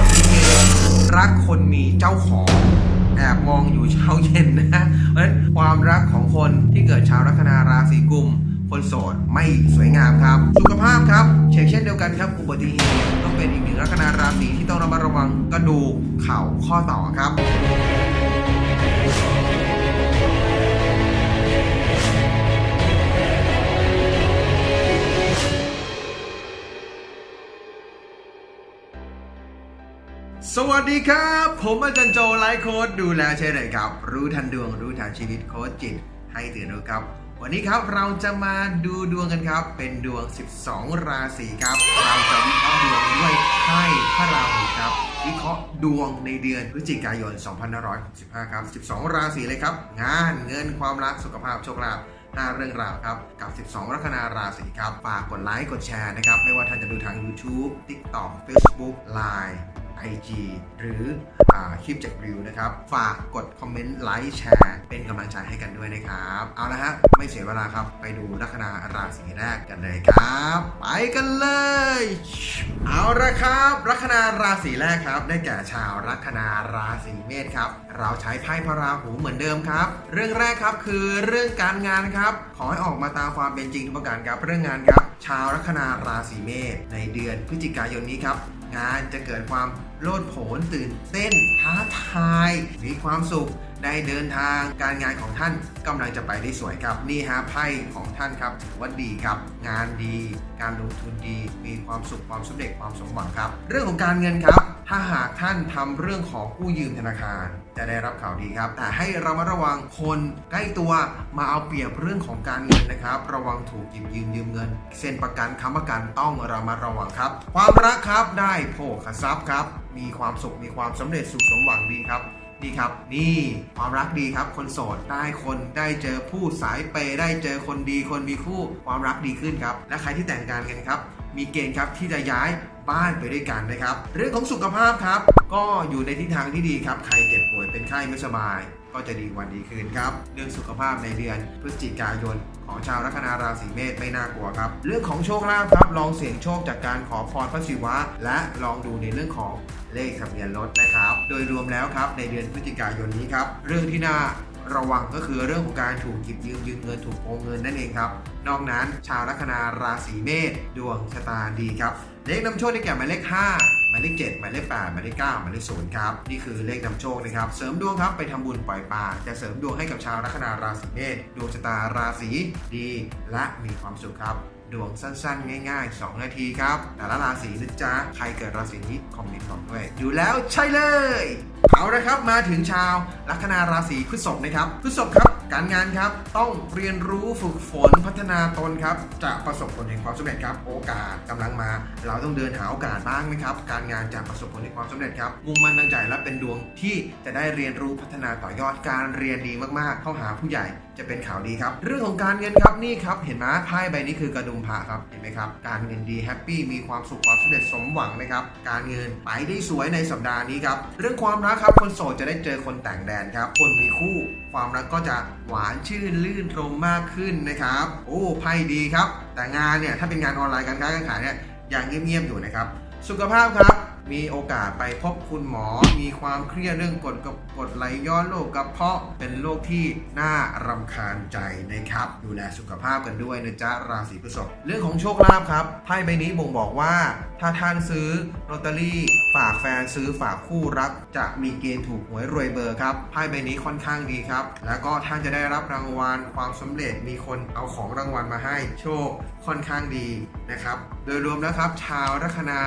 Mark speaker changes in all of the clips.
Speaker 1: ดมีเกณฑ์รักคนมีเจ้าของแอบมองอยู่เช้าเย็นนะเพราะฉะนั้นความรักของคนที่เกิดชาวลัคนาราศีกุมคนโสดไม่สวยงามครับ สุขภาพครับเช่นเช่นเดียวกันครับอุบัติเหตุต้องเป็นอีกหนึ่งลัคนาราศีที่ต้องระมัดระวังกระดูกเข่าข้อต่อครับ สวัสดีครับ ผมอาจารย์โจไลฟ์โค้ดดูแลใช่เลยครับ รู้ทันดวงรู้ทันชีวิตโค้ดจิต ให้ตื่นรู้ครับ วันนี้ครับเราจะมาดูดวงกันครับ เป็นดวง 12 ราศีครับ เราจะวิเคราะห์ดวงด้วยไพ่พระราหูครับ วิเคราะห์ดวงในเดือนพฤศจิกายน 2565 ครับ 12 ราศีเลยครับ งานเงินความรักสุขภาพโชคลาภ5เรื่องราวครับ กับ 12 ลัคนาราศีครับฝากกดไลค์กดแชร์นะครับไม่ว่าท่านจะดูทาง YouTube TikTok Facebook Line IG หรืออคลิปจากริวนะครับ ฝากกดคอมเมนต์ไลค์แชร์เป็นกำลังใจให้กันด้วยนะครับ เอาละฮะ ไม่เสียเวลาครับ ไปดูลัคนาราศีแรกกันเลยครับ ไปกันเลย เอาละครับลัคนาราศีแรกครับ ได้แก่ชาวลัคนาราศีเมษครับ เราใช้ไพ่พระราหูเหมือนเดิมครับ เรื่องแรกครับคือเรื่องการงานครับ ขอให้ออกมาตามความเป็นจริงทุกประการครับเรื่องงานครับ ชาวลัคนาราศีเมษในเดือนพฤศจิกายนนี้ครับ งานจะเกิดความโลดโผนตื่นเต้นท้าทาย มีความสุขได้เดินทางการงานของท่านกำลังจะไปได้สวยครับนี่ฮะไพ่ของท่านครับถือว่าดีครับงานดี การลงทุนดี มีความสุขความสำเร็จความสมหวังครับ เรื่องของการเงินครับ ถ้าหากท่านทำเรื่องของกู้ยืมธนาคาร จะได้รับข่าวดีครับแต่ให้เรามาระวังคนใกล้ตัวมาเอาเปรียบเรื่องของการเงินนะครับ ระวังถูกหยิบยืมยืมเงิน เซ็นประกันค้ำประกันต้องเรามาระวังครับ ความรักครับได้โภคทรัพย์ครับ มีความสุขมีความสำเร็จสุขสมหวังดีครับนี่ครับนี่ความรักดีครับ คนโสดได้คนได้เจอผู้สายเปได้เจอคนดีคนมีคู่ความรักดีขึ้นครับ และใครที่แต่งงานกันครับ มีเกณฑ์ครับที่จะย้าย บ้านไปด้วยกันนะครับ เรื่องของสุขภาพครับ ก็อยู่ในทิศทางที่ดีครับ ใครเจ็บป่วยเป็นไข้ไม่สบาย ก็จะดีวันดีคืนครับ เรื่องสุขภาพในเดือนพฤศจิกายน ของชาวลัคนาราศีเมษไม่น่ากลัวครับ เรื่องของโชคลาภครับลองเสี่ยงโชคจากการขอพรพระศิวะ และลองดูในเรื่องของเลขทะเบียนรถนะครับ โดยรวมแล้วครับในเดือนพฤศจิกายนนี้ครับเรื่องที่น่าระวังก็คือเรื่องของการถูกหยิบยืมยืมเงินถูกโกงเงินนั่นเองครับ นอกนั้นชาวลัคนาราศีเมษดวงชะตาดีครับ เลขนำโชคได้แก่หมายเลข 5 หมายเลข 7 หมายเลข 8 หมายเลข 9 หมายเลข 0 ครับ นี่คือเลขนำโชคนะครับ เสริมดวงครับไปทำบุญปล่อยปลาจะเสริมดวงให้กับชาวลัคนาราศีเมษดวงชะตาราศีดีและมีความสุขครับดวงสั้นๆ ง่าย ๆ 2 นาทีครับ แต่ละราศีนะจ๊ะ ใครเกิดราศีนี้คอมเมนต์บอกด้วยอยู่แล้วใช่เลย เอาละครับมาถึงชาวลัคนาราศีพฤษภนะครับพฤษภครับการงานครับต้องเรียนรู้ฝึกฝนพัฒนาตนครับจะประสบผลแห่งความสำเร็จครับ โอกาสกำลังมา เราต้องเดินหาโอกาสบ้างนะครับ การงานจะประสบผลแห่งความสำเร็จครับมุ่งมั่นตั้งใจและเป็นดวงที่จะได้เรียนรู้พัฒนาต่อยอดการเรียนดีมากๆ เข้าหาผู้ใหญ่จะเป็นข่าวดีครับ เรื่องของการเงินครับนี่ครับ เห็นไหมไพ่ใบนี้คือกระดุมพระครับเห็นไหมครับ การเงินดีแฮปปี้มีความสุขความสำเร็จสมหวังนะครับ การเงินไปได้สวยในสัปดาห์นี้ครับเรื่องความรักครับ คนโสดจะได้เจอคนแต่งแดนครับ คนมีคู่ ความรักก็จะหวานชื่นลื่นรมมากขึ้นนะครับ โอ้ไพ่ดีครับ แต่งานเนี่ยถ้าเป็นงานออนไลน์การค้าการขายเนี่ยอย่างเงียบๆอยู่นะครับ สุขภาพครับ มีโอกาสไปพบคุณหมอ มีความเครียดเรื่องกดกับกดไหลย้อนโรคกระเพาะเป็นโรคที่น่ารำคาญใจนะครับ ดูแลสุขภาพกันด้วยนะจ๊ะราศีพฤษภเรื่องของโชคลาภครับไพ่ใบนี้บ่งบอกว่า ถ้าท่านซื้อลอตเตอรี่ฝากแฟนซื้อฝากคู่รัก จะมีเกณฑ์ถูกหวยรวยเบอร์ครับไพ่ใบนี้ค่อนข้างดีครับ แล้วก็ท่านจะได้รับรางวัลความสำเร็จมีคนเอาของรางวัลมาให้โชคค่อนข้างดีนะครับ โดยรวมแล้วครับ ชาวลัคนา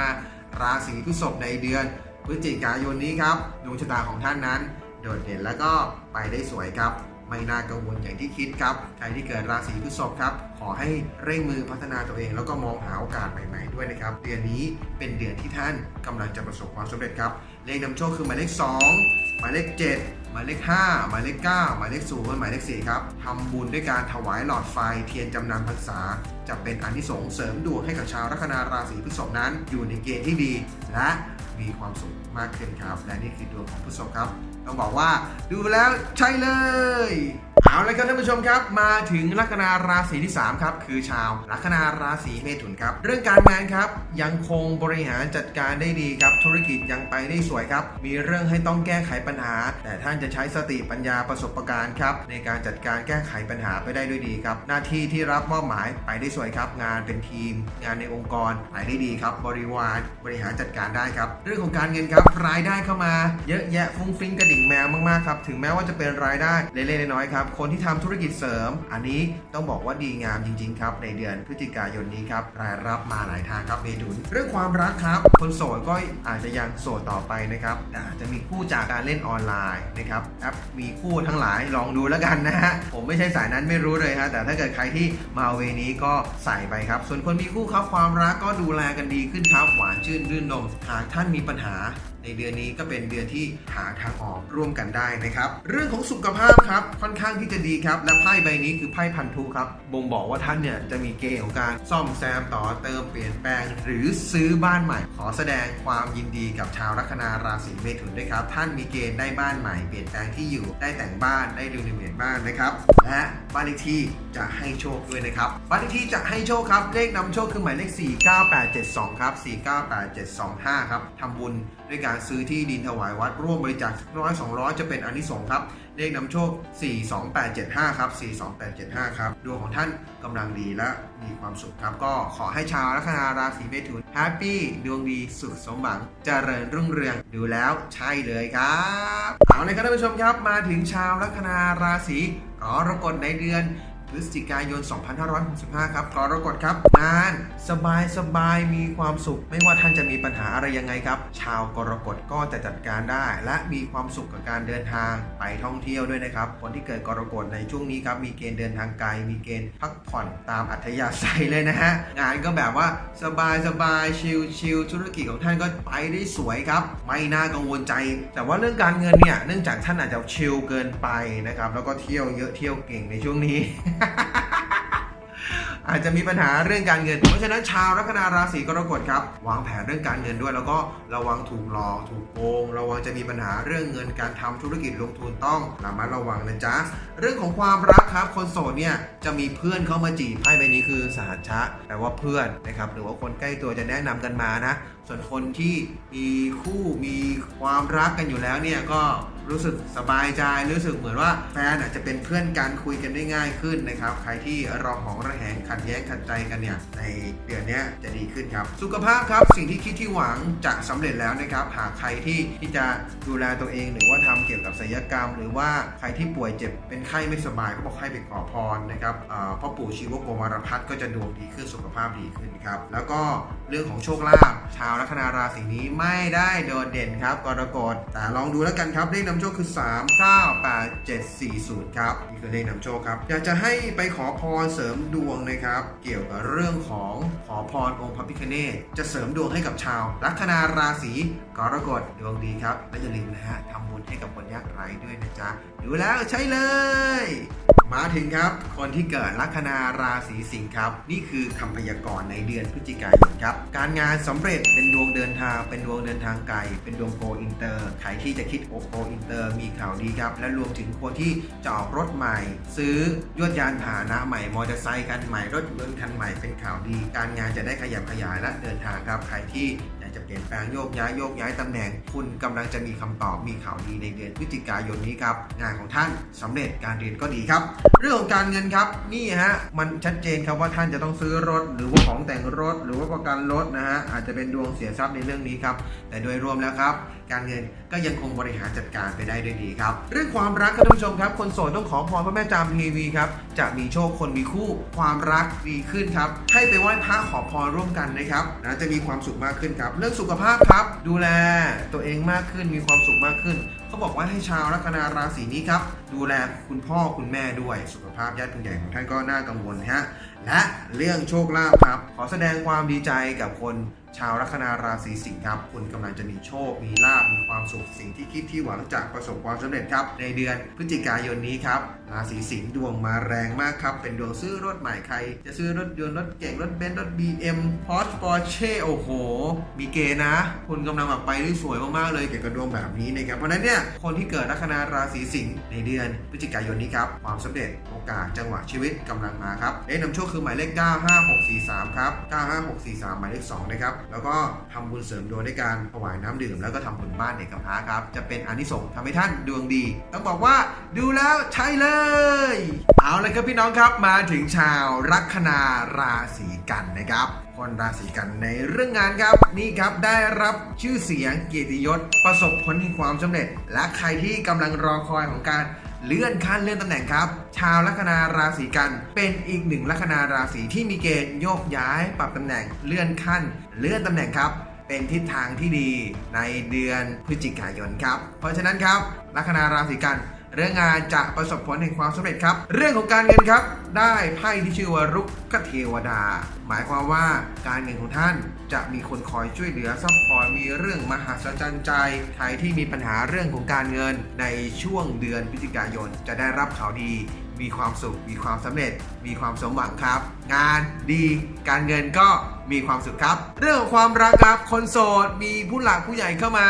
Speaker 1: ราศีพฤษภในเดือนพฤศจิกายนนี้ครับดวงชะตาของท่านนั้น โดดเด่นแล้วก็ไปได้สวยครับไม่น่ากังวลอย่างที่คิดครับ ใครที่เกิดราศีพฤษภครับ ขอให้เร่งมือพัฒนาตัวเอง แล้วก็มองหาโอกาสใหม่ ๆ ด้วยนะครับ เดือนนี้เป็นเดือนที่ท่านกำลังจะประสบความสำเร็จครับ เลขนำโชคคือหมายเลข 2 หมายเลข 7 หมายเลข 5 หมายเลข 9 หมายเลข0หมายเลข4ครับทำบุญด้วยการถวายหลอดไฟเทียนจำนำพรรษา จะเป็นอันที่สงส์เสริมดวงให้กับชาวลัคนาราศีพฤษภนั้น อยู่ในเกณฑ์ที่ดี และมีความสุขมากขึ้นครับ และนี่คือดวงของพฤษภครับ ต้องบอกว่าดูแล้วใช่เลย เอาละครับท่านผู้ชมครับมาถึงลัคนาราศีที่ 3 ครับ คือชาวลัคนาราศีเมถุนครับ เรื่องการงานครับ ยังคงบริหารจัดการได้ดีครับ ธุรกิจยังไปได้สวยครับ มีเรื่องให้ต้องแก้ไขปัญหา แต่ท่านจะใช้สติปัญญาประสบการณ์ครับ ในการจัดการแก้ไขปัญหาไปได้ด้วยดีครับ หน้าที่ที่รับมอบหมายไปได้สวยครับ งานเป็นทีม งานในองค์กรไปได้ดีครับ บริวารบริหารจัดการได้ครับ เรื่องของการเงินครับรายได้เข้ามา เยอะแยะฟุ้งฟิ้งกระดิ่งแมวมากๆครับถึงแม้ว่าจะเป็นรายได้เล็กๆน้อยๆครับคนที่ทำธุรกิจเสริม อันนี้ต้องบอกว่าดีงามจริง ๆ ครับ ในเดือนพฤศจิกายนนี้ครับรายรับมาหลายทางครับเมถุน เรื่องความรักครับคนโสดก็อาจจะยังโสดต่อไปนะครับอาจจะมีคู่จากการเล่นออนไลน์นะครับแอปมีคู่ทั้งหลายลองดูแล้วกันนะฮะผมไม่ใช่สายนั้นไม่รู้เลยฮะแต่ถ้าเกิดใครที่มาเวนี้ก็ใส่ไปครับ ส่วนคนมีคู่ครับความรักก็ดูแลกันดีขึ้นครับหวานชื่นรื่นรมหากท่านมีปัญหา ในเดือนนี้ก็เป็นเดือนที่หาทางออกร่วมกันได้นะครับ เรื่องของสุขภาพครับค่อนข้างที่จะดีครับ และไพ่ใบนี้คือไพ่พันธุครับบ่งบอกว่าท่านเนี่ยจะมีเกณฑ์ของการซ่อมแซมต่อเติมเปลี่ยนแปลง หรือซื้อบ้านใหม่ ขอแสดงความยินดีกับชาวลัคนาราศีเมถุนด้วยครับ ท่านมีเกณฑ์ได้บ้านใหม่เปลี่ยนแปลงที่อยู่ได้แต่งบ้านได้ดูในเมียนบ้านนะครับและบ้านเลขที่จะให้โชคด้วยนะครับบ้านเลขที่จะให้โชคครับเลขนำโชคคือหมายเลข 49872 ครับ 49875ครับทำบุญด้วยการซื้อที่ดินถวายวัดร่วมบริจาคร้อยสองร้อยจะเป็นอานิสงส์ครับ เลขนำโชค 42875 ครับ 42875 ครับ ดวงของท่านกำลังดีและมีความสุขครับ ก็ขอให้ชาวลัคนาราศีเมถุนแฮปปี้ดวงดีสุขสมหวังเจริญรุ่งเรืองดูแล้วใช่เลยครับเอาเลยครับท่านผู้ชมครับมาถึงชาวลัคนาราศีกรกฎในเดือน พฤศจิกายน 2565 ครับกรกฎครับ งานสบายสบายมีความสุข ไม่ว่าท่านจะมีปัญหาอะไรยังไงครับ ชาวกรกฎก็จะจัดการได้ และมีความสุขกับการเดินทางไปท่องเที่ยวด้วยนะครับ คนที่เกิดกรกฎในช่วงนี้ครับมีเกณฑ์เดินทางไกล มีเกณฑ์พักผ่อนตามอัธยาศัยเลยนะฮะ งานก็แบบว่าสบายสบายชิลชิลธุรกิจของท่านก็ไปได้สวยครับ ไม่น่ากังวลใจ แต่ว่าเรื่องการเงินเนี่ย เนื่องจากท่านอาจจะชิลเกินไปนะครับ แล้วก็เที่ยวเยอะเที่ยวเก่งในช่วงนี้อาจจะมีปัญหาเรื่องการเงิน เพราะฉะนั้นชาวลัคนาราศีกรกฎครับ วางแผนเรื่องการเงินด้วย แล้วก็ระวังถูกหลอกถูกโกง ระวังจะมีปัญหาเรื่องเงินการทำธุรกิจลงทุนต้องระมัดระวังนะจ๊ะ เรื่องของความรักครับ คนโสดเนี่ยจะมีเพื่อนเข้ามาจีบไพ่ใบนี้คือสหัชชะแปลว่าเพื่อนนะครับ หรือว่าคนใกล้ตัวจะแนะนำกันมานะ ส่วนคนที่มีคู่มีความรักกันอยู่แล้วเนี่ยก็รู้สึกสบายใจรู้สึกเหมือนว่าแฟนอาจจะเป็นเพื่อนกันคุยกันได้ง่ายขึ้นนะครับ ใครที่รอของระแหงขัดแย้งขัดใจกันเนี่ยในเดือนนี้จะดีขึ้นครับ สุขภาพครับสิ่งที่คิดที่หวังจะสำเร็จแล้วนะครับ หากใครที่ที่จะดูแลตัวเองหรือว่าทำเกี่ยวกับศัลยกรรม หรือว่าใครที่ป่วยเจ็บเป็นไข้ไม่สบายก็บอกให้ไปขอพรนะครับพ่อปู่ชีวโกมารพัฒน์ก็จะดวงดีขึ้นสุขภาพดีขึ้นครับแล้วก็เรื่องของโชคลาภชาวลัคนาราศีนี้ไม่ได้โดดเด่นครับกรกฎแต่ลองดูแล้วกันครับเลขนำโชคคือ 3 9 8 7 4 0ครับนี่คือเลขนำโชคครับอยากจะให้ไปขอพรเสริมดวงนะครับ เกี่ยวกับเรื่องของขอพรองค์พระพิฆเนศจะเสริมดวงให้กับชาว ลัคนาราศีกรกฎดวงดีครับและอย่าลืมนะฮะทำบุญให้กับคนยากไร้ด้วยนะจ๊ะดูแล้วใช่เลย มาถึงครับ คนที่เกิดลัคนาราศีสิงห์ครับ นี่คือคำพยากรณ์ในเดือนพฤศจิกายนครับ การงานสำเร็จเป็นดวงเดินทาง เป็นดวงเดินทางไกล เป็นดวงโกอินเตอร์ใครที่จะคิดโอโกอินเตอร์มีข่าวดีครับ และรวมถึงคนที่จะออกรถใหม่ ซื้อยวดยานพาหนะใหม่มอเตอร์ไซค์คันใหม่รถยนต์คันใหม่เป็นข่าวดี การงานจะได้ขยับขยายและเดินทางครับใครที่ จะเปลี่ยนแปลงโยกย้ายโยกย้ายตำแหน่ง คุณกำลังจะมีคำตอบมีข่าวดีในเดือนพฤศจิกายนนี้ครับงานของท่านสำเร็จการเรียนก็ดีครับ เรื่องของการเงินครับนี่ฮะมันชัดเจนครับว่าท่านจะต้องซื้อรถ หรือว่าของแต่งรถ หรือว่าประกันรถนะฮะอาจจะเป็นดวงเสียทรัพย์ในเรื่องนี้ครับแต่โดยรวมแล้วครับ การเงินก็ยังคงบริหารจัดการไปได้ด้วยดีครับ เรื่องความรักครับท่านผู้ชมครับ คนโสดต้องขอพรพระแม่จามทีวีครับจะมีโชคคนมีคู่ความรักดีขึ้นครับให้ไปไหว้พระขอพรร่วมกันนะครับนะจะมีความสุขมากขึ้นครับ เรื่องสุขภาพครับ ดูแลตัวเองมากขึ้นมีความสุขมากขึ้นเขาบอกว่าให้ชาวลัคนาราศีนี้ครับดูแลคุณพ่อคุณแม่ด้วยสุขภาพญาติผู้ใหญ่ของท่านก็น่ากังวลฮะและเรื่องโชคลาภครับ ขอแสดงความดีใจกับคน ชาวลัคนาราศีสิงห์ครับ คุณกำลังจะมีโชค มีลาภมีความสุข สิ่งที่คิดที่หวังจะประสบความสำเร็จครับ ในเดือนพฤศจิกายนนี้ครับ ราศีสิงห์ดวงมาแรงมากครับ เป็นดวงซื้อรถใหม่ใคร จะซื้อรถยนต์รถเก่งรถเบนซ์รถ BM Porsche Porsche โอ้โห มีเกณฑ์นะ คุณกำลังแบบไปได้สวยมากๆเลยเกี่ยวกับดวงแบบนี้นะครับ เพราะนั้นเนี่ยคนที่เกิดลัคนาราศีสิงห์ในเดือนพฤศจิกายนนี้ครับ ความสำเร็จโอกาสจังหวะชีวิตกำลังมาครับเลขนำโชคคือหมายเลข 95643 ครับ 95643 หมายเลข 2 นะครับแล้วก็ทำบุญเสริมดวงด้วยการถวายน้ำดื่ม แล้วก็ทำบุญบ้านเด็กกำพร้าครับ จะเป็นอานิสงส์ทำให้ท่านดวงดี ต้องบอกว่าดูแล้วใช่เลย เอาเลยครับพี่น้องครับมาถึงชาวลัคนาราศีกันนะครับคนราศีกันในเรื่องงานครับนี่ครับได้รับชื่อเสียงเกียรติยศประสบผลแห่งความสำเร็จ และใครที่กำลังรอคอยของการ เลื่อนขั้นเลื่อนตำแหน่งครับ ชาวลัคนาราศีกัน เป็นอีกหนึ่งลัคนาราศีที่มีเกณฑ์โยกย้ายปรับตำแหน่งเลื่อนขั้น เลื่อนตำแหน่งครับเป็นทิศทางที่ดีในเดือนพฤศจิกายนครับ เพราะฉะนั้นครับลัคนาราศีกัน เรื่องงานจะประสบผลแห่งความสำเร็จครับ เรื่องของการเงินครับ ได้ไพ่ที่ชื่อว่ารุกขเทวดา หมายความว่าการเงินของท่านจะมีคนคอยช่วยเหลือซัพพอร์ตมีเรื่องมหัศจรรย์ใจใครที่มีปัญหาเรื่องของการเงินในช่วงเดือนพฤศจิกายนจะได้รับข่าวดี มีความสุข มีความสำเร็จ มีความสมหวังครับ งานดีการเงินก็มีความสุขครับ เรื่องของความรักครับคนโสดมีผู้หลักผู้ใหญ่เข้ามา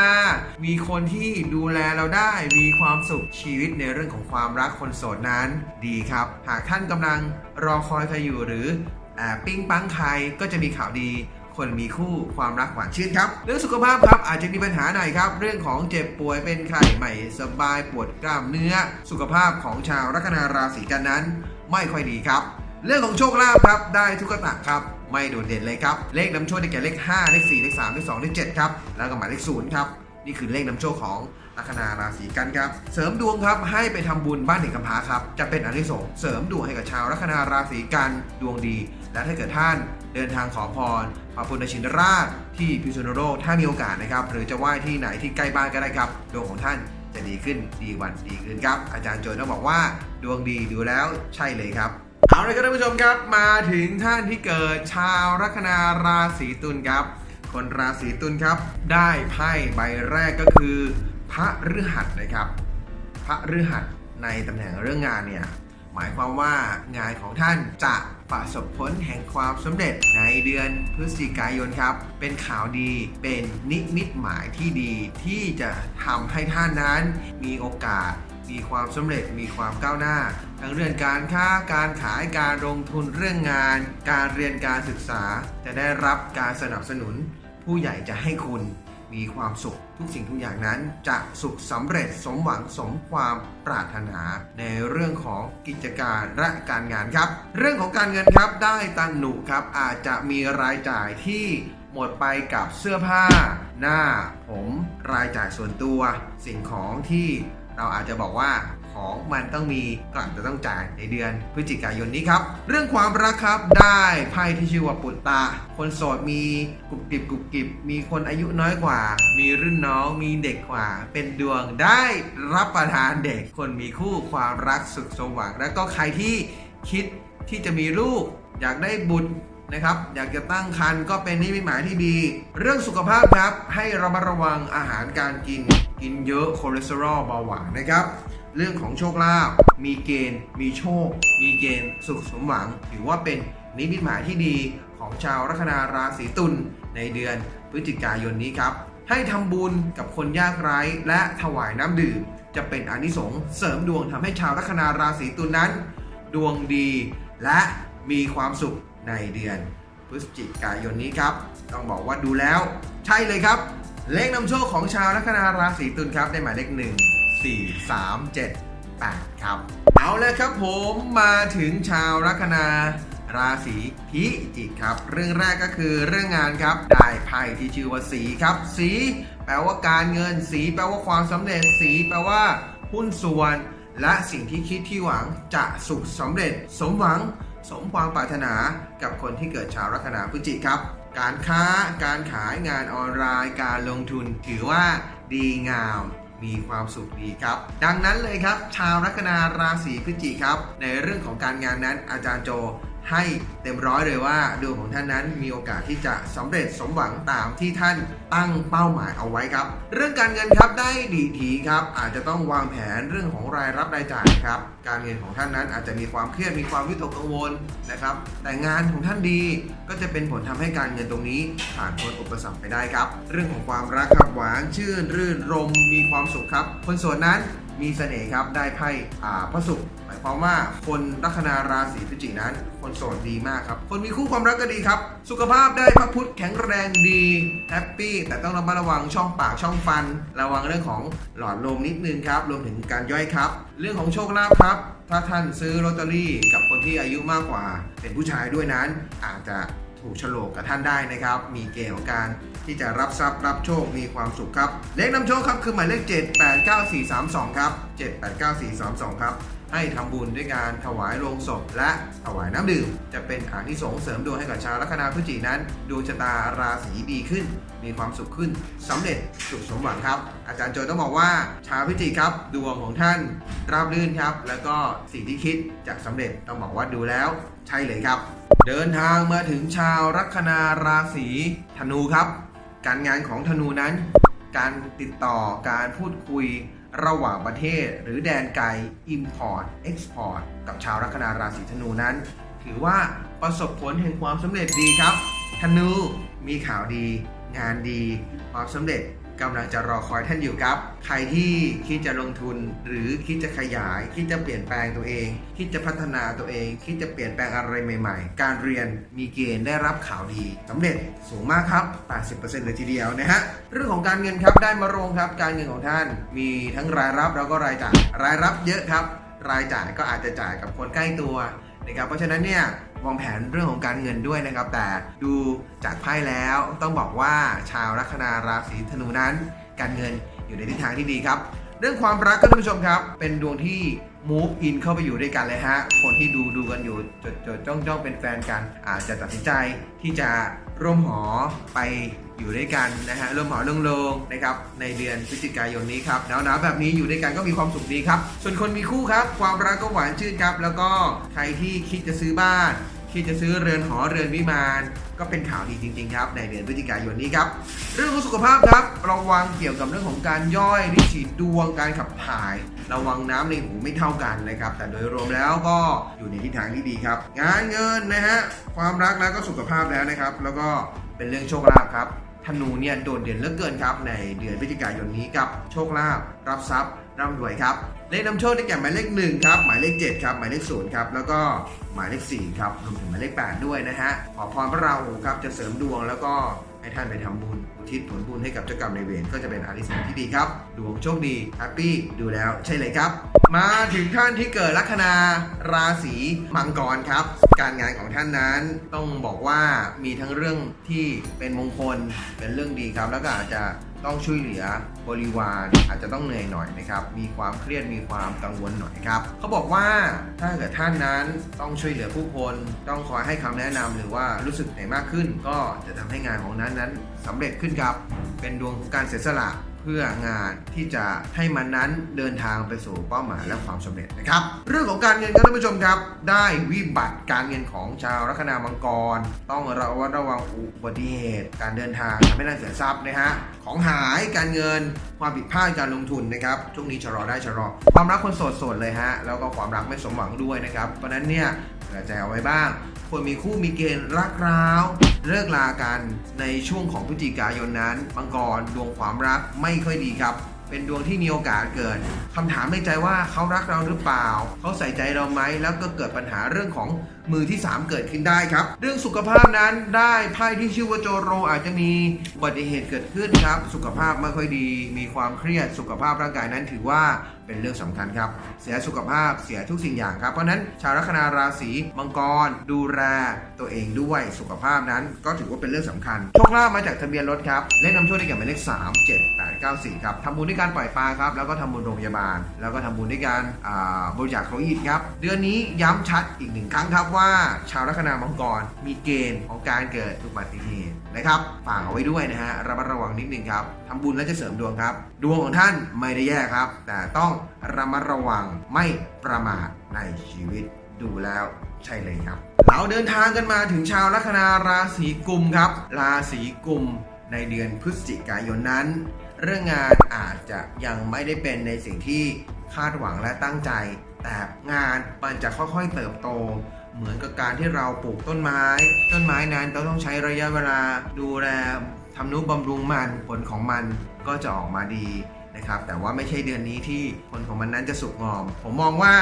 Speaker 1: มีคนที่ดูแลเราได้มีความสุขชีวิตในเรื่องของความรักคนโสดนั้นดีครับ หากท่านกำลังรอคอยใครอยู่หรือแอบปิ้งปังใครก็จะมีข่าวดี คนมีคู่ความรักหวานชื่นครับ เรื่องสุขภาพครับอาจจะมีปัญหาหน่อยครับ เรื่องของเจ็บป่วยเป็นไข้ไม่สบายปวดกล้ามเนื้อ สุขภาพของชาวลัคนาราศีกันนั้น ไม่ค่อยดีครับ เรื่องของโชคลาภครับได้ทุกตะครับไม่โดดเด่นเลยครับ เลขนำโชคได้แก่เลข 5 เลข 4 เลข 3 เลข 2 เลข 7 ครับ แล้วก็หมายเลข 0 ครับ นี่คือเลขนำโชคของลัคนาราศีกันครับ เสริมดวงครับ ให้ไปทำบุญบ้านเด็กกำพร้าครับ จะเป็นอนิสงส์เสริมดวงให้กับชาวลัคนาราศีกัน ดวงดี และถ้าเกิดท่าน เดินทางขอพรพระพุทธชินราชที่พิษณุโลกถ้ามีโอกาสนะครับ หรือจะไหว้ที่ไหนที่ใกล้บ้านก็ได้ครับดวงของท่านจะดีขึ้นดีวันดีขึ้นครับ อาจารย์โจยต้องบอกว่า ดวงดีดูแล้วใช่เลยครับเอาเลยครับท่านผู้ชมครับมาถึงท่านที่เกิดชาวลัคนาราศีตุลครับ คนราศีตุลครับ ได้ไพ่ใบแรกก็คือ พระฤหัสนะครับ พระฤหัสในตำแหน่งเรื่องงานเนี่ย มายความว่างานของท่านจะประสบผลแห่งความสำเร็จในเดือนพฤศจิกายนครับ เป็นข่าวดีเป็นนิมิตหมายที่ดีที่จะทำให้ท่านนั้นมีโอกาสมีความสำเร็จมีความก้าวหน้า ทั้งเรื่องการค้าการขายการลงทุนเรื่องงาน การเรียนการศึกษาจะได้รับการสนับสนุน ผู้ใหญ่จะให้คุณ มีความสุข ทุกสิ่งทุกอย่างนั้นจะสุขสำเร็จสมหวังสมความปรารถนา ในเรื่องของกิจการและการงานครับ เรื่องของการเงินครับได้ตังหนุครับอาจจะมีรายจ่ายที่หมดไปกับเสื้อผ้า หน้าผมรายจ่ายส่วนตัว สิ่งของที่เราอาจจะบอกว่า ของมันต้องมีก็อาจะต้องจ่ายในเดือนพฤศจิกายนนี้ครับ เรื่องความรักครับได้ไพ่ที่ชื่อว่าปุตตา คนโสดมีกรุบกริบกรุบกริบมีคนอายุน้อยกว่า มีรุ่นน้องมีเด็กกว่า เป็นดวงได้รับประทานเด็ก คนมีคู่ความรักสุขสมหวังแล้วก็ใครที่คิดที่จะมีลูก อยากได้บุตรนะครับอยากจะตั้งครรภ์ก็เป็นนิมิตหมายที่ดี เรื่องสุขภาพครับ ให้ระมัดระวังอาหารการกิน กินเยอะคอเลสเตอรอลเบาหวานนะครับ เรื่องของโชคลาภมีเกณฑ์ มีโชค มีเกณฑ์สุขสมหวัง ถือว่าเป็นนิมิตหมายที่ดีของชาวลัคนาราศีตุลในเดือนพฤศจิกายนนี้ครับ ให้ทำบุญกับคนยากไร้และถวายน้ำดื่ม จะเป็นอนิสงส์เสริมดวงทำให้ชาวลัคนาราศีตุลนั้น ดวงดีและมีความสุขในเดือนพฤศจิกายนนี้ครับ ต้องบอกว่าดูแล้ว ใช่เลยครับ เลขนำโชคของชาวลัคนาราศีตุลครับได้หมายเลข1 4 3 7 8 ครับ เอาเลยครับผมมาถึงชาวลัคนาราศีพิจิกครับ เรื่องแรกก็คือเรื่องงานครับ ได้ไพ่ที่ชื่อว่าสีครับ สีแปลว่าการเงิน สีแปลว่าความสำเร็จ สีแปลว่าหุ้นส่วน และสิ่งที่คิดที่หวังจะสุขสำเร็จ สมหวัง สมความปรารถนากับคนที่เกิดชาวลัคนาพฤศจิกครับ การค้า การขายงานออนไลน์ การลงทุนถือว่าดีงาม มีความสุขดีครับ ดังนั้นเลยครับ ชาวลัคนาราศีพฤศจิกครับ ในเรื่องของการงานนั้นอาจารย์โจ ให้เต็มร้อยเลยว่าดวงของท่านนั้นมีโอกาสที่จะสำเร็จสมหวังตามที่ท่านตั้งเป้าหมายเอาไว้ครับ เรื่องการเงินครับได้ดีทีครับ อาจจะต้องวางแผนเรื่องของรายรับรายจ่ายครับ การเงินของท่านนั้นอาจจะมีความเครียดมีความวิตกกังวลนะครับ แต่งานของท่านดีก็จะเป็นผลทำให้การเงินตรงนี้ผ่านพ้นอุปสรรคไปได้ครับ เรื่องของความรักครับหวานชื่นรื่นรมมีความสุขครับ คนโสดนั้น มีเสน่ห์ครับได้ไพ่อ่าพระศุกร์หมายความว่าคนลัคนาราศีพฤศจิกนั้น คนโสดดีมากครับ คนมีคู่ความรักก็ดีครับ สุขภาพได้พระพุธแข็งแรงดีแฮปปี้แต่ต้องระมัดระวังช่องปากช่องฟัน ระวังเรื่องของหลอดลมนิดนึงครับรวมถึงการย่อยครับ เรื่องของโชคลาภครับ ถ้าท่านซื้อลอตเตอรี่กับคนที่อายุมากกว่า เป็นผู้ชายด้วยนั้นอาจจะ ถูกโฉลกกับท่านได้นะครับ มีเกณฑ์ของการที่จะรับทรัพย์รับโชค มีความสุขครับ เลขนำโชคครับคือหมายเลข 789432 ครับ 789432 ครับ ให้ทำบุญด้วยการถวายโลงศพและถวายน้ำดื่ม จะเป็นอานิสงส์เสริมดวงให้กับชาวลัคนาพฤศจินั้นดวงชะตาราศีดีขึ้น มีความสุขขึ้นสำเร็จสุขสมหวังครับ อาจารย์โจต้องบอกว่าชาวพฤศจิครับ ดวงของท่านราบรื่นครับ แล้วก็สิ่งที่คิดจะสำเร็จต้องบอกว่าดูแล้ว ใช่เลยครับ เดินทางมาถึงชาวลัคนาราศีธนูครับ การงานของธนูนั้น การติดต่อการพูดคุยระหว่างประเทศ หรือแดนไกล Import Export กับชาวลัคนาราศีธนูนั้น ถือว่าประสบผลแห่งความสำเร็จดีครับ ธนูมีข่าวดี งานดี ความสำเร็จ กำลังจะรอคอยท่านอยู่ครับ ใครที่คิดจะลงทุน หรือคิดจะขยาย คิดจะเปลี่ยนแปลงตัวเอง คิดจะพัฒนาตัวเอง คิดจะเปลี่ยนแปลงอะไรใหม่ ๆ การเรียนมีเกณฑ์ได้รับข่าวดีสำเร็จสูงมากครับ 80%เลยทีเดียวนะฮะ เรื่องของการเงินครับได้มารงครับ การเงินของท่าน มีทั้งรายรับแล้วก็รายจ่าย รายรับเยอะครับ รายจ่ายก็อาจจะจ่ายกับคนใกล้ตัวนะครับ เพราะฉะนั้นเนี่ย วางแผนเรื่องของการเงินด้วยนะครับ แต่ดูจากไพ่แล้วต้องบอกว่าชาวลัคนาราศีธนูนั้น การเงินอยู่ในทิศทางที่ดีครับ เรื่องความรักก็ท่านผู้ชมครับ เป็นดวงที่ move in เข้าไปอยู่ด้วยกันเลยฮะ คนที่ดูดูกันอยู่จดจดจ้องจ้องเป็นแฟนกัน อาจจะตัดสินใจที่จะร่วมหอไป อยู่ด้วยกันนะฮะร่วมหอลงโลงนะครับในเดือนพฤศจิกายนนี้ครับหนาวๆแบบนี้อยู่ด้วยกันก็มีความสุขดีครับ ส่วนคนมีคู่ครับ ความรักก็หวานชื่นครับ แล้วก็ใครที่คิดจะซื้อบ้าน คิดจะซื้อเรือนหอเรือนวิมานก็เป็นข่าวดีจริงๆครับ ในเดือนพฤศจิกายนนี้ครับ เรื่องของสุขภาพครับระวังเกี่ยวกับเรื่องของการย่อยริฉีดดวงการขับถ่าย ระวังน้ำในหูไม่เท่ากันนะครับ แต่โดยรวมแล้วก็อยู่ในทิศทางที่ดีครับ งานเงินนะฮะความรักแล้วก็สุขภาพแล้วนะครับ แล้วก็เป็นเรื่องโชคลาภครับ ธนูเนี่ยโดดเด่นเหลือเกินครับ ในเดือนพฤศจิกายนนี้กับโชคลาภรับทรัพย์ร่ำรวยครับ เลขนำโชคได้แก่หมายเลข1ครับ หมายเลข7ครับ หมายเลข0ครับ แล้วก็หมายเลข4ครับรวมถึงหมายเลข8ด้วยนะฮะ ขอพรพระราหูครับจะเสริมดวงแล้วก็ ให้ท่านไปทำบุญอุทิศผลบุญให้กับเจ้ากรรมนายเวรก็จะเป็นอานิสงส์ที่ดีครับ ดวงโชคดีแฮปปี้ดูแล้วใช่เลยครับ มาถึงท่านที่เกิดลัคนาราศีมังกรครับ การงานของท่านนั้นต้องบอกว่ามีทั้งเรื่องที่เป็นมงคลเป็นเรื่องดีครับ แล้วก็อาจจะ ต้องช่วยเหลือบริวารอาจจะต้องเหนื่อยหน่อยนะครับ มีความเครียดมีความกังวลหน่อยครับเขาบอกว่าถ้าเกิดท่านนั้นต้องช่วยเหลือผู้คนต้องคอยให้คำแนะนำหรือว่ารู้สึกเหนื่อยมากขึ้น ก็จะทำให้งานของนั้นนั้นสำเร็จขึ้นครับ เป็นดวงของการเสียสละ พื่องานที่จะให้มันนั้นเดินทางไปสู่เป้าหมายและความสำเร็จนะครับ เรื่องของการเงินครับท่านผู้ชมครับ ได้วิบัติการเงินของชาวลัคนามังกร ต้องระวัดระวังอุบัติเหตุ การเดินทางทำให้น่าเสียทรัพย์นะฮะของหายการเงินความผิดพลาดการลงทุนนะครับช่วงนี้ชะลอได้ชะลอความรักคนโสดโสดเลยฮะแล้วก็ความรักไม่สมหวังด้วยนะครับเพราะฉะนั้นเนี่ย เหลือใจเอาไว้บ้างควรมีคู่มีเกณฑ์รักร้าวเลิกลากันในช่วงของพฤศจิกายนนั้นมังกรดวงความรักไม่ค่อยดีครับ เป็นดวงที่มีโอกาสเกิดคำถามในใจว่าเขารักเราหรือเปล่า เขาใส่ใจเราไหมแล้วก็เกิดปัญหาเรื่องของ มือที่ 3 เกิดขึ้นได้ครับ เรื่องสุขภาพนั้นได้ไพ่ที่ชื่อว่าโจโรอาจจะมีอุบัติเหตุเกิดขึ้นครับ สุขภาพไม่ค่อยดี มีความเครียดสุขภาพร่างกายนั้นถือว่าเป็นเรื่องสำคัญครับ เสียสุขภาพเสียทุกสิ่งอย่างครับ เพราะนั้นชาวลัคนาราศีมังกร ดูแลตัวเองด้วยสุขภาพนั้น ก็ถือว่าเป็นเรื่องสำคัญโชคลาภมาจากทะเบียนรถครับเลขนำโชคได้แก่หมายเลข3 7 8 9 4ครับทำบุญด้วยการปล่อยปลาครับแล้วก็ทำบุญโรงพยาบาล แล้วก็ทำบุญด้วยการบริจาคโลหิตครับเดือนนี้ย้ำชัดอีกหนึ่งครั้งครับว่าว่าชาวลัคนามังกรมีเกณฑ์ของการเกิดอุบัติเหตุนะครับฝากเอาไว้ด้วยนะฮะระมัดระวังนิดนึงครับทำบุญแล้วจะเสริมดวงครับ ดวงของท่านไม่ได้แย่ครับ แต่ต้องระมัดระวังไม่ประมาทในชีวิตดูแล้วใช่เลยครับ เราเดินทางกันมาถึงชาวลัคนาราศีกุมครับ ราศีกุมในเดือนพฤศจิกายนนั้น เรื่องงานอาจจะยังไม่ได้เป็นในสิ่งที่คาดหวังและตั้งใจ แต่งานมันจะค่อยๆเติบโต เหมือนกับการที่เราปลูกต้นไม้ ต้นไม้นั้นเราต้องใช้ระยะเวลาดูแลทำนุบำรุงมันผลของมันก็จะออกมาดีนะครับแต่ว่าไม่ใช่เดือนนี้ที่ผลของมันนั้นจะสุกงอม ผมมองว่า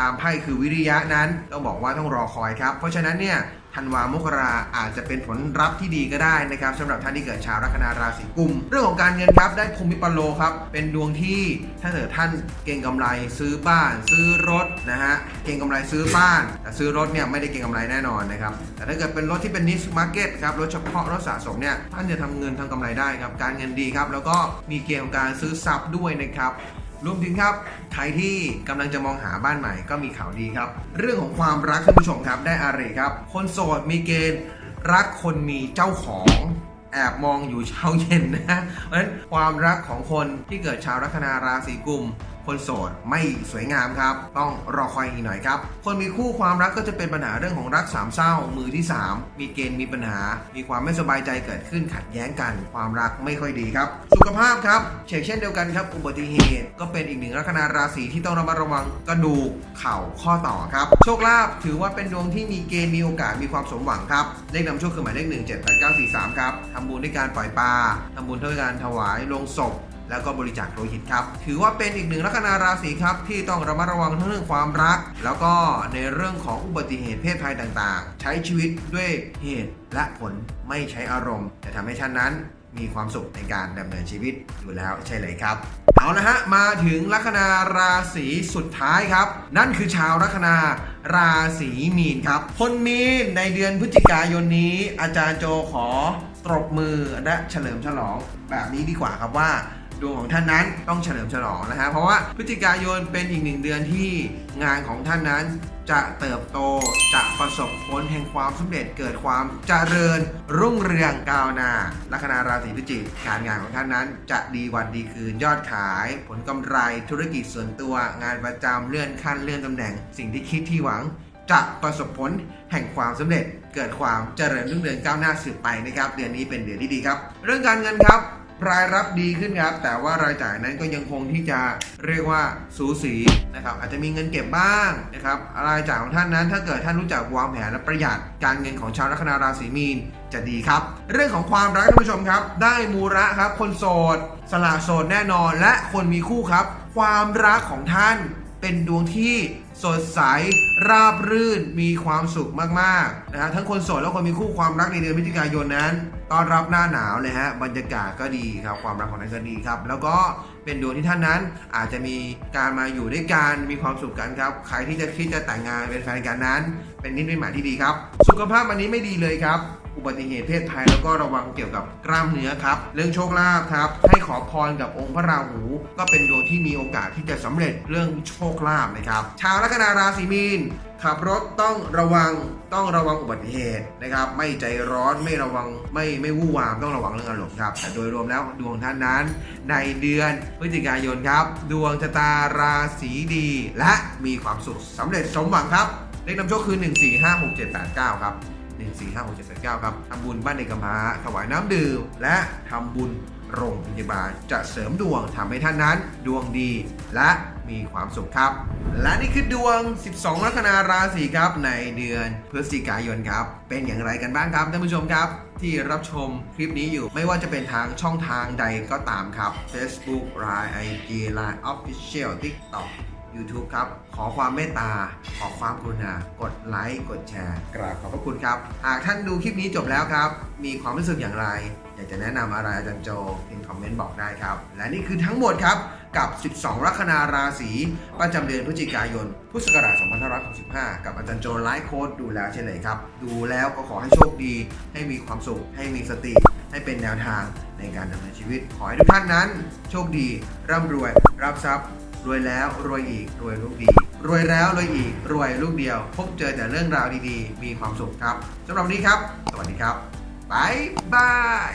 Speaker 1: ตามไพ่คือวิริยะนั้นต้องบอกว่าต้องรอคอยครับ เพราะฉะนั้นเนี่ย ธันวามกราอาจจะเป็นผลรับที่ดีก็ได้นะครับสำหรับท่านที่เกิดชาวลัคนาราศีกุม เรื่องของการเงินครับได้ภูมิปโลครับ เป็นดวงที่ถ้าเกิดท่านเก่งกำไรซื้อบ้าน ซื้อรถนะฮะเก่งกำไรซื้อบ้าน แต่ซื้อรถเนี่ยไม่ได้เก่งกำไรแน่นอนนะครับแต่ถ้าเกิดเป็นรถที่เป็นนิสมาร์เก็ตครับรถเฉพาะรถสะสมเนี่ยท่านจะทำเงินทำกำไรได้ครับการเงินดีครับแล้วก็มีเกณฑ์ของการซื้อทรัพย์ด้วยนะครับ รวมถึงครับ ใครที่กำลังจะมองหาบ้านใหม่ก็มีข่าวดีครับ เรื่องของความรักท่านผู้ชมครับได้อะไรครับ คนโสดมีเกณฑ์รักคนมีเจ้าของแอบมองอยู่เช้าเย็นนะเพราะฉะนั้นความรักของคนที่เกิดชาวลัคนาราศีกุม คนโสดไม่สวยงามครับ ต้องรอคอยอีกหน่อยครับ คนมีคู่ความรักก็จะเป็นปัญหาเรื่องของรักสามเศร้ามือที่ 3 มีเกณฑ์มีปัญหา มีความไม่สบายใจเกิดขึ้นขัดแย้งกัน ความรักไม่ค่อยดีครับ สุขภาพครับเช่นเช่นเดียวกันครับ อุบัติเหตุก็เป็นอีกหนึ่งลัคนาราศีที่ต้องระมัดระวังกระดูกเข่าข้อต่อครับ โชคลาภถือว่าเป็นดวงที่มีเกณฑ์มีโอกาสมีความสมหวังครับเลขนำโชคคือหมายเลข1 7 8 9 4 3ครับทำบุญด้วยการปล่อยปลาทำบุญด้วยการถวายลงศพ แล้วก็บริจาคโลหิตครับ ถือว่าเป็นอีกหนึ่งลัคนาราศีครับที่ต้องระมัดระวังทั้งเรื่องความรัก แล้วก็ในเรื่องของอุบัติเหตุเพศภัยต่างๆ ใช้ชีวิตด้วยเหตุและผลไม่ใช้อารมณ์จะทำให้ท่านนั้นมีความสุขในการดำเนินชีวิตอยู่แล้วใช่เลยครับ เอาละฮะ มาถึงลัคนาราศีสุดท้ายครับ นั่นคือชาวลัคนาราศีมีนครับ คนมีนในเดือนพฤศจิกายนนี้ อาจารย์โจขอตรบมือและเฉลิมฉลองแบบนี้ดีกว่าครับว่า ดวงของท่านนั้นต้องเฉลิมฉลองนะฮะเพราะว่าพฤศจิกายนเป็นอีกหนึ่งเดือนที่งานของท่านนั้นจะเติบโตจะประสบผลแห่งความสำเร็จเกิดความเจริญ รุ่งเรืองก้าวหน้าลัคนาราศีพิจิกการงานของท่านนั้น จะดีวันดีคืนยอดขาย ผลกำไรธุรกิจส่วนตัว งานประจำเลื่อนขั้นเลื่อนตำแหน่ง สิ่งที่คิดที่หวัง จะประสบผลแห่งความสำเร็จ เกิดความเจริญรุ่งเรืองก้าวหน้าสืบไปนะครับ เดือนนี้เป็นเดือนที่ดีครับ เรื่องการเงินครับ รายรับดีขึ้นครับ แต่ว่ารายจ่ายนั้นก็ยังคงที่จะเรียกว่าสูสีนะครับ อาจจะมีเงินเก็บบ้างนะครับรายจ่ายของท่านนั้น ถ้าเกิดท่านรู้จักวางแผนและประหยัดการเงินของชาวลัคนาราศีมีนจะดีครับ เรื่องของความรักท่านผู้ชมครับ ได้มูระครับ คนโสด สละโสดแน่นอน และคนมีคู่ครับ ความรักของท่านเป็นดวงที่ สดใสราบรื่นมีความสุขมากๆนะฮะทั้งคนโสดและคนมีคู่ความรักในเดือนพฤศจิกายนนั้นต้อนรับหน้าหนาวเลยฮะบรรยากาศก็ดีครับความรักของท่านก็ดีครับ แล้วก็เป็นดวงที่ท่านนั้นอาจจะมีการมาอยู่ด้วยกันมีความสุขกันครับ ใครที่จะคิดจะแต่งงานเป็นแฟนกันนั้น เป็นนิมิตหมายที่ดีครับ สุขภาพวันนี้ไม่ดีเลยครับ อุบัติเหตุเพศภัยแล้วก็ระวังเกี่ยวกับกล้ามเนื้อครับ เรื่องโชคลาภครับ ให้ขอพรกับองค์พระราหู ก็เป็นดวงที่มีโอกาสที่จะสำเร็จเรื่องโชคลาภนะครับ ชาวลัคนาราศีมีนขับรถต้องระวังต้องระวังอุบัติเหตุนะครับ ไม่ใจร้อนไม่ระวังไม่ไม่วู่วามต้องระวังเรื่องอารมณ์ครับ แต่โดยรวมแล้วดวงท่านนั้น ในเดือนพฤศจิกายนครับ ดวงชะตาราศีดี และมีความสุขสำเร็จสมหวังครับเลขนำโชคคือ 1 4 5 6 7 8 9 ครับ 1 4 5 6 7 8 9ครับทำบุญบ้านเด็กกำพร้าถวายน้ำดื่ม และทำบุญโรงพยาบาล จะเสริมดวงทำให้ท่านนั้น ดวงดีและมีความสุขครับ และนี่คือดวง 12 ลัคนาราศีครับในเดือนพฤศจิกายนครับ เป็นอย่างไรกันบ้างครับท่านผู้ชมครับที่รับชมคลิปนี้อยู่ไม่ว่าจะเป็นทางช่องทางใดก็ตามครับ Facebook Line IG Line Official TikTok YouTube ครับ ขอความเมตตา ขอความกรุณา กดไลค์ กดแชร์ กราบขอบพระคุณครับ หากท่านดูคลิปนี้จบแล้วครับ มีความรู้สึกอย่างไร อยากจะแนะนำอะไรอาจารย์โจพิมคอมเมนต์บอกได้ครับ และนี่คือทั้งหมดครับ กับ 12 ลัคนาราศีประจำเดือนพฤศจิกายน พุทธศักราช 2565 กับอาจารย์โจไลฟ์โค้ดดูแล้วเช่นเลยครับ ดูแล้วก็ขอให้โชคดี ให้มีความสุข ให้มีสติให้เป็นแนวทางในการดำเนินชีวิต ขอให้ทุกท่านนั้น โชคดี ร่ำรวย รับทรัพย์ รวยแล้วรวยอีกรวยลูกดี รวยแล้วรวยอีกรวยลูกเดียว พบเจอแต่เรื่องราวดีๆ มีความสุขครับสำหรับวันนี้ครับ สวัสดีครับบายบาย